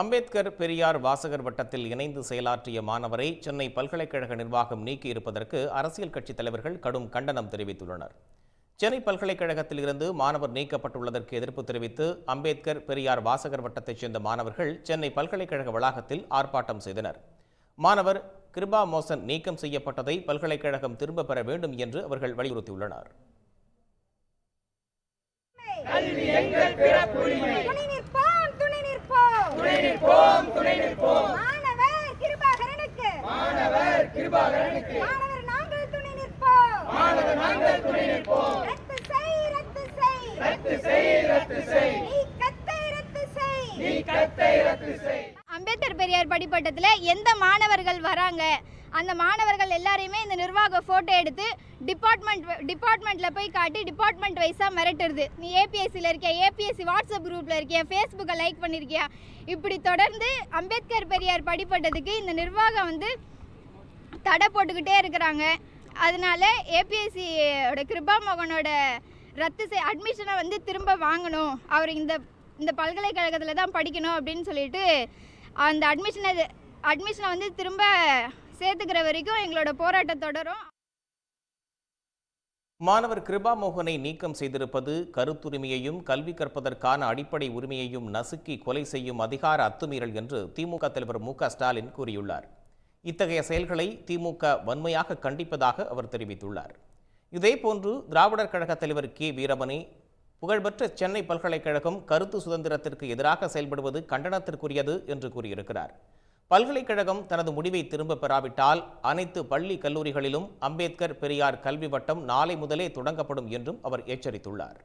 அம்பேத்கர் பெரியார் வாசகர் வட்டத்தில் இணைந்து செயலாற்றிய மாணவரை சென்னை பல்கலைக்கழக நிர்வாகம் நீக்கியிருப்பதற்கு அரசியல் கட்சித் தலைவர்கள் கடும் கண்டனம் தெரிவித்துள்ளனர். சென்னை பல்கலைக்கழகத்தில் இருந்து மாணவர் நீக்கப்பட்டுள்ளதற்கு எதிர்ப்பு தெரிவித்து அம்பேத்கர் பெரியார் வாசகர் வட்டத்தைச் சேர்ந்த மாணவர்கள் சென்னை பல்கலைக்கழக வளாகத்தில் ஆர்ப்பாட்டம் செய்தனர். மாணவர் கிருபா மோசன் நீக்கம் செய்யப்பட்டதை பல்கலைக்கழகம் திரும்ப பெற வேண்டும் என்று அவர்கள் வலியுறுத்தியுள்ளனர். நிற்போம் துணை நிற்போம். மாணவர் கிருபாகரனுக்கு. மாணவர் கிருபாகரனுக்கு. மாணவர் நாங்கள் துணை நிற்போம். மாணவர் நாங்கள் துணை நிற்போம். ரத்து செய் ரத்து செய். ரத்து செய் ரத்து செய். நீக்கத்தை ரத்து செய். நீக்கத்தை ரத்து செய். அம்பேத்கர் பெரியார் படிப்பட்டத்தில் எந்த மாணவர்கள் வராங்க? அந்த மாணவர்கள் எல்லாரையுமே இந்த நிர்வாக ஃபோட்டோ எடுத்து டிபார்ட்மெண்ட் டிபார்ட்மெண்ட்டில் போய் காட்டி டிபார்ட்மெண்ட் வைஸாக மிரட்டுறது. நீ ஏபிஎஸ்சியில் இருக்கியா? ஏபிஎஸ்சி வாட்ஸ்அப் குரூப்பில் இருக்கியா? ஃபேஸ்புக்கை லைக் பண்ணியிருக்கியா இப்படி தொடர்ந்து அம்பேத்கர் பெரியார் படிப்பட்டதுக்கு இந்த நிர்வாகம் வந்து தடை போட்டுக்கிட்டே இருக்கிறாங்க. அதனால ஏபிஎஸ்சியோட கிருபா மோகனோட ரத்து செய் அட்மிஷனை வந்து திரும்ப வாங்கணும். அவர் இந்த இந்த பல்கலைக்கழகத்தில் தான் படிக்கணும் அப்படின்னு சொல்லிட்டு அந்த அட்மிஷனை அட்மிஷனை வந்து திரும்ப சேர்த்துக்கிற வரைக்கும் எங்களோட போராட்டம் தொடரும் மாணவர் கிருபா மோகனை நீக்கம் செய்திருப்பது கருத்துரிமையையும் கல்வி கற்பதற்கான அடிப்படை உரிமையையும் நசுக்கி கொலை செய்யும் அதிகார அத்துமீறல் என்று திமுக தலைவர் மு ஸ்டாலின் கூறியுள்ளார். இத்தகைய செயல்களை திமுக வன்மையாக கண்டிப்பதாக அவர் தெரிவித்துள்ளார். இதேபோன்று திராவிடர் கழக தலைவர் கே. வீரமணி புகழ்பெற்ற சென்னை பல்கலைக்கழகம் கருத்து சுதந்திரத்திற்கு எதிராக செயல்படுவது கண்டனத்திற்குரியது என்று கூறியிருக்கிறார். பல்கலைக்கழகம் தனது முடிவை திரும்ப பெறாவிட்டால் அனைத்து பள்ளி கல்லூரிகளிலும் அம்பேத்கர் பெரியார் கல்வி வட்டம் நாளை முதலே தொடங்கப்படும் என்றும் அவர் எச்சரித்துள்ளார்.